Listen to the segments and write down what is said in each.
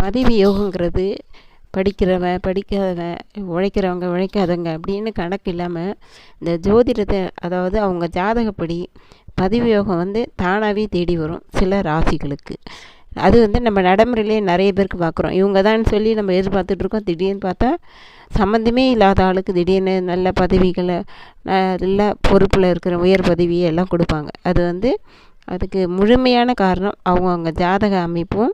பதவி யோகங்கிறது படிக்கிறவன் படிக்காதவன் உழைக்கிறவங்க உழைக்காதவங்க அப்படின்னு கணக்கு இல்லாமல் இந்த ஜோதிடத்தை அதாவது அவங்க ஜாதகப்படி பதவி யோகம் வந்து தானாகவே தேடி வரும் சில ராசிகளுக்கு. அது வந்து நம்ம நடைமுறையிலே நிறைய பேருக்கு பார்க்குறோம். இவங்க தான் சொல்லி நம்ம எதிர்பார்த்துட்ருக்கோம் திடீர்னு பார்த்தா சம்மந்தமே இல்லாத ஆளுக்கு திடீர்னு நல்ல பதவிகளை நல்ல பொறுப்பில் இருக்கிற உயர் பதவியை எல்லாம் கொடுப்பாங்க. அது வந்து அதுக்கு முழுமையான காரணம் அவங்கவுங்க ஜாதக அமைப்பும்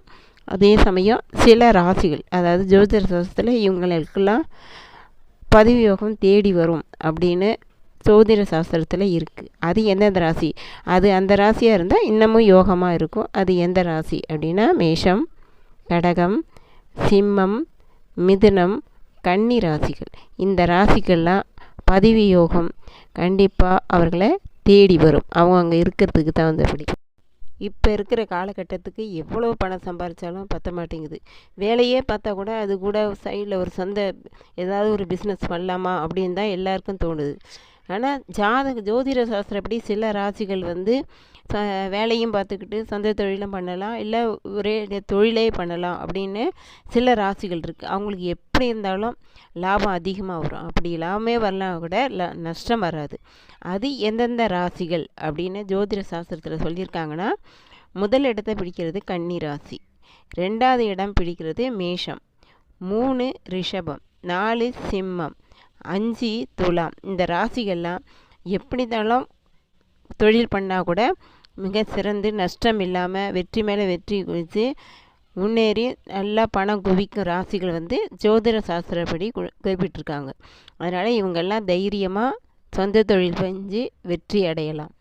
அதே சமயம் சில ராசிகள் அதாவது ஜோதிட சாஸ்திரத்தில் இவங்களுக்கெல்லாம் பதவி யோகம் தேடி வரும் அப்படின்னு ஜோதிட சாஸ்திரத்தில் இருக்குது அது எந்தெந்த ராசி? அது அந்த ராசியாக இருந்தால் இன்னமும் யோகமாக இருக்கும். அது எந்த ராசி அப்படின்னா மேஷம் கடகம் சிம்மம் மிதுனம் கன்னி ராசிகள். இந்த ராசிக்கெல்லாம் பதவி யோகம் கண்டிப்பாக அவர்களை தேடி வரும். அவங்க அங்கே இருக்கிறதுக்கு தகுந்தபடி. இப்போ இருக்கிற காலகட்டத்துக்கு எவ்வளோ பணம் சம்பாதிச்சாலும் பத்த மாட்டேங்குது. வேலையே பார்த்தா கூட அது கூட சைடில் ஒரு சொந்த ஏதாவது ஒரு பிஸ்னஸ் பண்ணலாமா அப்படின்னு தான் எல்லாருக்கும் தோணுது. ஆனால் ஜாதக ஜோதிட சாஸ்திரப்படி சில ராசிகள் வந்து ச வேலையும் பார்த்துக்கிட்டு சொந்த தொழிலும் பண்ணலாம் இல்லை ஒரே தொழிலே பண்ணலாம் அப்படின்னு சில ராசிகள் இருக்குது அவங்களுக்கு எப்படி இருந்தாலும் லாபம் அதிகமாக வரும். அப்படி லாபமே வரலாம் கூட ல நஷ்டம் வராது. அது எந்தெந்த ராசிகள் அப்படின்னு ஜோதிட சாஸ்திரத்தில் சொல்லியிருக்காங்கன்னா முதல் இடத்தை பிடிக்கிறது கன்னி ராசி. ரெண்டாவது இடம் பிடிக்கிறது மேஷம். மூணு ரிஷபம். நாலு சிம்மம். அஞ்சு துலாம். இந்த ராசிகள்லாம் எப்படி இருந்தாலும் தொழில் பண்ணால் கூட மிக சிறந்து நஷ்டம் இல்லாமல் வெற்றி மேலே வெற்றி குவித்து முன்னேறி நல்லா பணம் குவிக்கும் ராசிகள் வந்து ஜோதிட சாஸ்திரப்படி குறிப்பிட்டிருக்காங்க. அதனால் இவங்கெல்லாம் தைரியமாக சொந்த தொழில் செஞ்சு வெற்றி அடையலாம்.